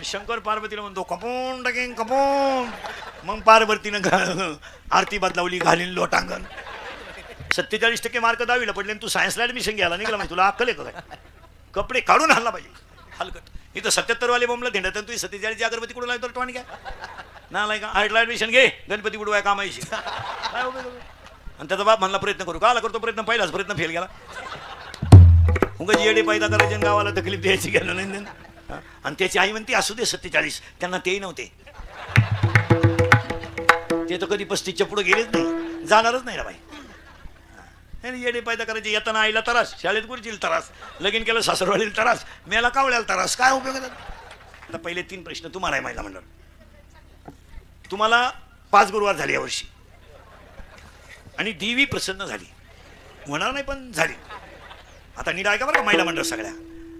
आणि शंकर पार्वतीला म्हणतो कपोन टाकेन कपोन. मग पार्वतीनं घा- आरती बदलावली घालीन लोटांगण. सत्तेचाळीस टक्के मार्क दहावीला पडले तू सायन्सला ऍडमिशन घ्यायला निघाला म्हणजे तुला अक्कल आहे का काय? कपडे काढून हल्ला पाहिजे. हलकट. इथं सत्याहत्तरवाले बोंबला धेंडत आणि तू सत्तेचाळीस अगरबत्ती कुठून लागतो टॉन काय ना लाय का आर्टला ऍडमिशन घे गणपती बुडवाय कामायची काय आणि त्याचा बाप म्हणला प्रयत्न करू का आला करतो प्रयत्न पहिलाच प्रयत्न फेल गेला. उगाची येडे पैदा करायचे गावाला तकलीफ द्यायची गेलं नाही. आणि त्याची आई म्हणते असू दे सत्तेचाळीस. त्यांना तेही नव्हते. ते तर कधी पस्तीसच्या पुढे गेलेच नाही. जाणारच नाही ना बाई. येडे पायदा करायचे. येताना आईला त्रास. शाळेत गुरुजील त्रास. लगीन केलं सासरवाडीला त्रास. मेला कावळ्याला त्रास. काय उपयोग आता पहिले तीन प्रश्न तुम्हाला आहे माहिला तुम्हाला पाच गुरुवार झाले यावर्षी आणि देवी प्रसन्न झाली. होणार नाही पण झाली. आता नीट ऐका बरं का महिला मंडळ सगळ्या?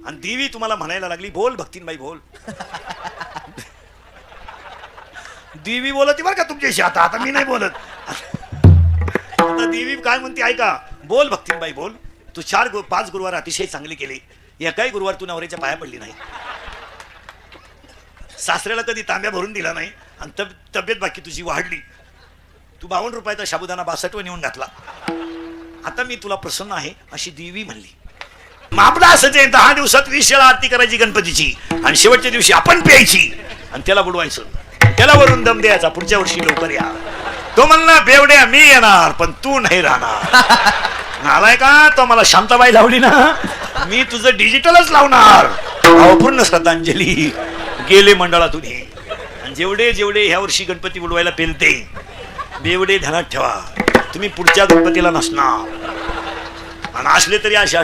आणि देवी तुम्हाला म्हणायला लागली बोल भक्तीनबाई बोल. देवी बोलत बरं का तुमच्याशी आता आता मी नाही बोलत. आता देवी काय म्हणते ऐका बोल भक्तीनबाई बोल. तू चार गु पाच गुरुवार अतिशय चांगली केली. एकाही गुरुवार तू नवऱ्याच्या पाया पडली नाही. सासऱ्याला कधी तांब्या भरून दिला नाही आणि तब तब्येत बाकी तुझी वाढली. तू बावन्न रुपयाचा शाबुदाना बासष्टवर नेऊन घातला. आता मी तुला प्रसन्न आहे अशी देवी म्हणली. मग असं ते दहा दिवसात वीस वेळा आरती करायची गणपतीची. आणि शेवटच्या दिवशी आपण प्यायची. आणि त्याला बुडवायचं. त्याला वरून दम द्यायचा. पुढच्या वर्षी लवकर या. तो म्हणला बेवड्या मी येणार पण तू नाही राहणार. आलाय का? तो मला शांताबाई लावली ना. मी तुझं डिजिटलच लावणार. अहो, श्रद्धांजली. गेले मंडळातून हे. आणि जेवढे जेवढे ह्या वर्षी गणपती बुडवायला पेलते बेवडे ध्यानात ठेवा. तुम्ही पुढच्या गणपतीला नसणार. आणि असले तरी असे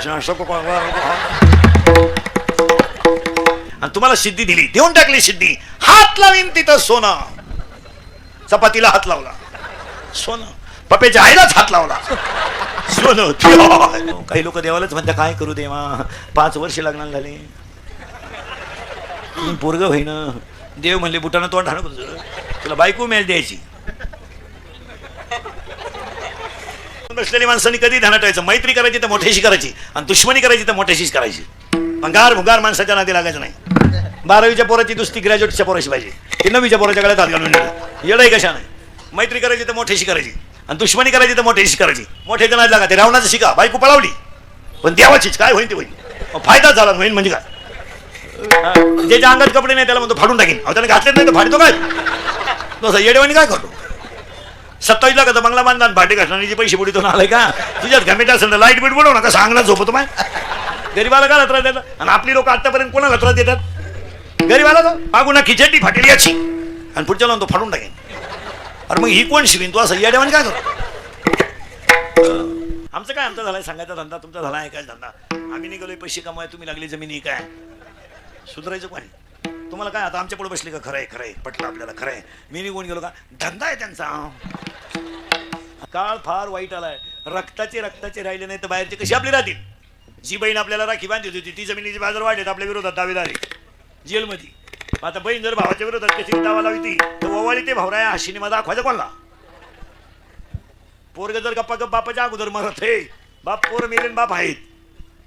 आणि तुम्हाला सिद्धी दिली. देऊन टाकली सिद्धी. हात लावीन तिथं सोनं. चपातीला हात लावला. सोनं. पप्याच्या आईलाच हात लावला. सोनं. काही लोक देवालाच म्हणतात काय करू देवा? पाच वर्ष लग्नाला झाले. पोरग होईन. देव म्हणले बुटानं तोंड तुझं? तुला बायको मेल द्यायची. नसलेली माणसांनी कधी ध्यानात ठेवायचं? मैत्री करायची तर मोठ्याशी करायची आणि दुश्मनी करायची तर मोठ्याशीच करायची. भंगार भुगार माणसाच्या नादी लागायचं नाही. बारावीच्या पोराची दुसरी ग्रॅज्युएटच्या पोराशी पाहिजे. ती नववीच्या पोराच्या गळ्यात हात घालून येडय कशा नाही. मैत्री करायची तर मोठ्याशी करायची. आणि दुश्मनी करायची तर मोठ्याशी करायची. मोठे नादी लागा. ते रावणाचं शिका. बायको पळावली. पण देवाचीच काय होईल ते होईल फायदा झाला होईल म्हणजे काय? ज्याच्या अंगात कपडे नाही त्याला म्हणतो फाडून टाकीन. अहो त्याने घातले नाही तर फाडतो काय? तसं येडेवानी काय करतो? सत्तावीस का बंगला बांधला भाटे घासण्याचे पैसे बुडीतून आलाय का? तुझ्यात घमेट असेल तर लाइट बीट बोलव ना का सांगला झोपतो माय गरीबाला का त्रास देतात? आणि आपली लोक आतापर्यंत कोणाला त्रास देतात? गरीबाला तो ना खिचडी फाटेली याची. आणि पुढच्या लावून तो फाडून टाकेन. अरे मग ही कोण शिवीन? तू असं येड्यावानी काय करतो? आमचं काय आमचा झालाय? सांगायचा धंदा तुमचा झाला आहे काय धंदा. आम्ही निघालोय पैसे कमाय तुम्ही लागले जमिनी काय? सुधारायचं कोणी? तुम्हाला काय आता आमच्या पुढे बसले का? खरंय खरंय. पटलं आपल्याला खरंय. मी निघून गेलो का? धंदा आहे त्यांचा. काळ फार वाईट आलाय. रक्ताचे रक्ताचे राहिले नाही तर बाहेरचे कशी आपले राहतील? जी बहीण आपल्याला राखी बांधली होती ती जमिनीचे बाजार वाढलेत आपल्या विरोधात दावेदारी. जेलमध्ये. आता बहीण जर भावाच्या विरोधात कशी दावा लावी ती तर ओवाळी ते भावराया हा सिनेमा दाखवायचा कोणला? पोरग जर गप्पा गप बापाच्या अगोदर मरत हे बाप पोर मेले बाप आहेत.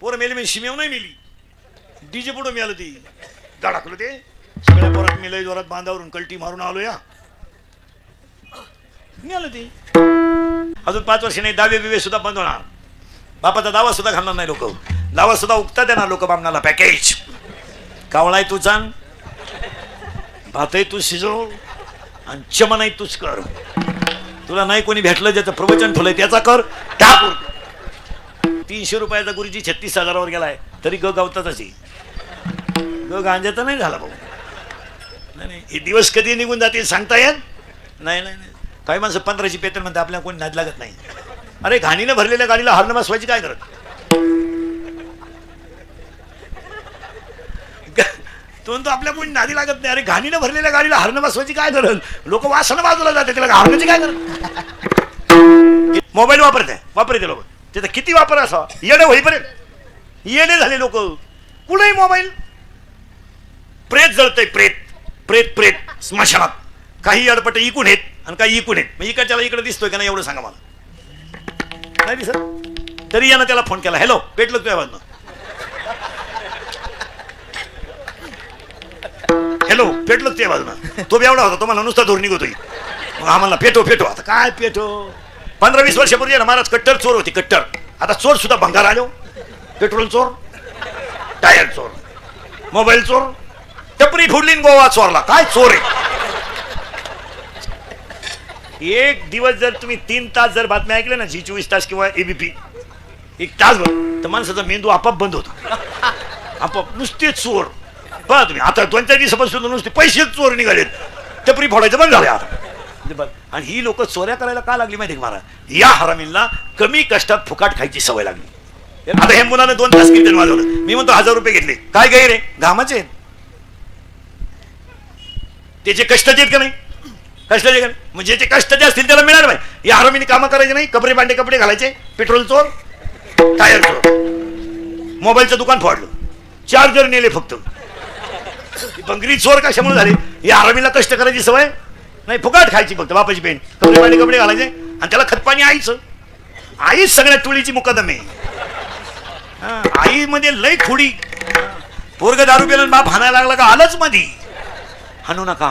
पोर मेले मी शिमेव नाही मेली. डीजे पुढं मिळालं ती. धडाकलं ते. सगळ्या पोरात मिलय जोरात बांधावरून कलटी मारून आलो या मिळालं ती. अजून पाच वर्ष नाही दावे बिवे सुद्धा बंद होणार. बापाचा दावा सुद्धा घालणार नाही लोक. दावा सुद्धा उगता देणार लोक बामणाला पॅकेज कावळाय तू चांग भातही तू शिजव आणि चमनही तूच कर. तुला नाही कोणी भेटलं ज्याचं प्रवचन ठेवलंय त्याचा कर टाकून तीनशे रुपयाचा गुरुजी छत्तीस हजारावर गेलाय तरी ग गावतातच ग गांजाचा नाही झाला भाऊ. नाही नाही. हे दिवस कधी निघून जातील सांगता येत? नाही नाही नाही. काही माणसं पंधराची पेतर म्हणतात आपल्याला कोणी नाद लागत नाही. अरे घाणीनं भरलेल्या गाडीला हरणं बसवायची काय करत तो म्हणतो आपल्या कोणी नादी लागत नाही. अरे घाणीनं भरलेल्या गाडीला हरणं बसवायची काय करत लोक वासनं बाजूला जाते त्याला हरणाची काय करत मोबाईल वापरते वापरते लोक. तिथं किती वापर असा येणे होईपर्यंत. येणे झाले लोक. कुठेही मोबाईल. प्रेत जळतंय प्रेत. प्रेत प्रेत स्मशानात. काही अडपट इकून येत आणि काही इकून येत मग इकडच्याला इकडे दिसतोय का नाही एवढं सांगा मला. नाही दिसत? तरी यानं त्याला फोन केला. हॅलो पेटलं तुझ्या बाजून. हॅलो पेटलो त्या बाजून. तो एवढा होता तुम्हाला नुसता धोर निघतोय. मग आम्हाला पेटो पेटो. आता काय पेटो? पंधरा वीस वर्षापूर्वी ना महाराज कट्टर चोर होती कट्टर. आता चोर सुद्धा भंगार आलो. पेट्रोल चोर टायर चोर मोबाईल चोर छपरी फुडली गोवा चोरला. काय चोर आहे? एक दिवस जर तुम्ही तीन तास जर बातम्या ऐकल्या ना जी चोवीस तास किंवा एबीपी एक तास तर माणसाचा मेंदू आपाप बंद होतो. आपाप नुसते चोर. बघा तुम्ही आता दोन चार दिवसापासून नुसते पैसे चोर निघालेत. टपरी फोडायचं बंद झाले आता. म्हणजे आणि ही लोक चोऱ्या करायला का लागली माहिती मला या हरामींना कमी कष्टात फुकाट खायची सवय लागली. आता हे मुलानं दोन तास कीर्तन वाजवलं मी म्हणतो हजार रुपये घेतले. काय गैर आहे? घामाचे आहेत. त्याचे कष्ट देत का नाही? कष्टाचे का नाही? म्हणजे जे कष्ट जे असतील त्याला मिळणार नाही या आरोपीने कामं करायचे नाही कपडे भांडे कपडे घालायचे पेट्रोल चोर टायर चोर. मोबाईलचं दुकान फोडलं. चार्जर नेले फक्त. बंगरी चोर कशामुळे झाले? या आरोपीला कष्ट करायची सवय? नाही फुकाट खायची फक्त बापाची पेन. कपडे भांडे कपडे घालायचे आणि त्याला खतपाणी आईच. आईच सगळ्या टोळीची मुकदमे. हा, आईमध्ये लय खोडी. पोरग दारू पेला बाप हाणायला लागला का आलंच मधी. हाणू नका.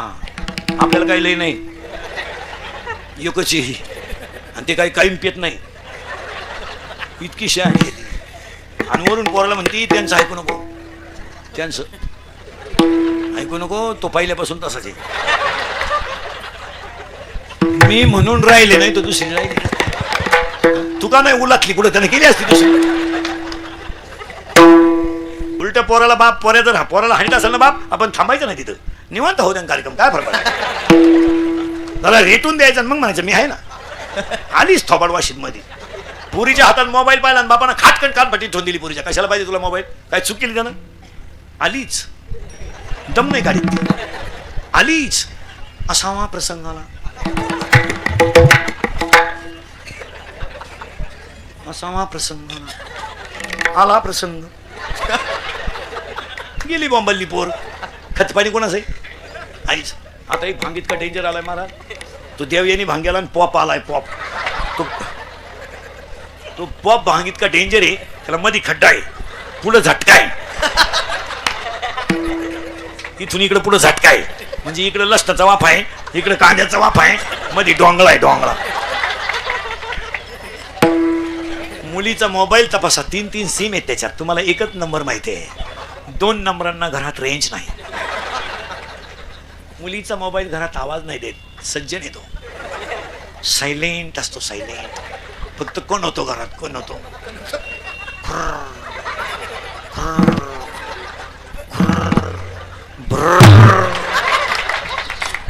आपल्याला काही लय नाही. एकची आणि ते काही कायम पेत नाही. इतकी शहाणी आहे आणि वरून पोराला म्हणते त्यांचं ऐकू नको. त्यांचं? ऐकू नको तो पहिल्यापासून तसाच आहे. मी म्हणून राहिले नाही तो दुसरी राहिली तुका नाही उलातली कुठं त्याने केली असती दुसरी? उलट पोराला बाप पोऱ्या जर पोराला हाणीत असेल ना बाप आपण थांबायचं नाही तिथं. निवांत होऊ द्या कार्यक्रम काय फरक पडायचा? त्याला रेटून द्यायचं आणि मग म्हणायचं मी आहे ना. आलीच थोबाड वाशीत मध्ये पुरीच्या हातात मोबाईल पाहिला आणि बापानं खाटकन कान पट्टी ठेवून दिली पुरीच्या. कशाला पाहिजे तुला मोबाईल? काय चूक केली त्यानं आलीच. दम नाही गाडीत आलीच. असावा प्रसंगाला. असावा प्रसंगाला. आला प्रसंग. गेली बॉम्बल्ली पोर. खतपाणी कोणाच आहे? आईच आता एक भांगीत का डेंजर आलाय महाराज? तो देव यांनी भांग्याला आणि पॉप आलाय पॉप तो तो पॉप भांगीत का डेंजर आहे त्याला मध्ये खड्डा आहे पुढं झटका आहे. इथून इकडे पुढं झटका आहे. म्हणजे इकडे लसणाचा वाफ आहे इकडे कांद्याचा वाफ आहे मध्ये डोंगळा आहे डोंगळा. मुलीचा मोबाईल तपासा तीन तीन सिम आहेत त्याच्यात. तुम्हाला एकच नंबर माहिती आहे. दोन नंबरांना घरात रेंज नाही. मुलीचा मोबाईल घरात आवाज नाही देत. सज्जन येतो. सायलेंट असतो सायलेंट फक्त कोण होतो घरात? कोण होतो?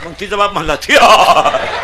मग तिचा बाप म्हणला "थिया."